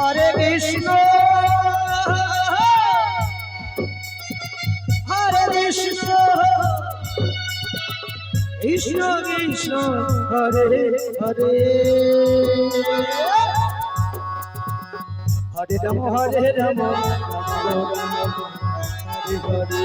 Hare Vishnu Hare Vishnu Krishna Krishna Hare Hare. Hare Ram Hare Ram. Hare Hare.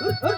Huh?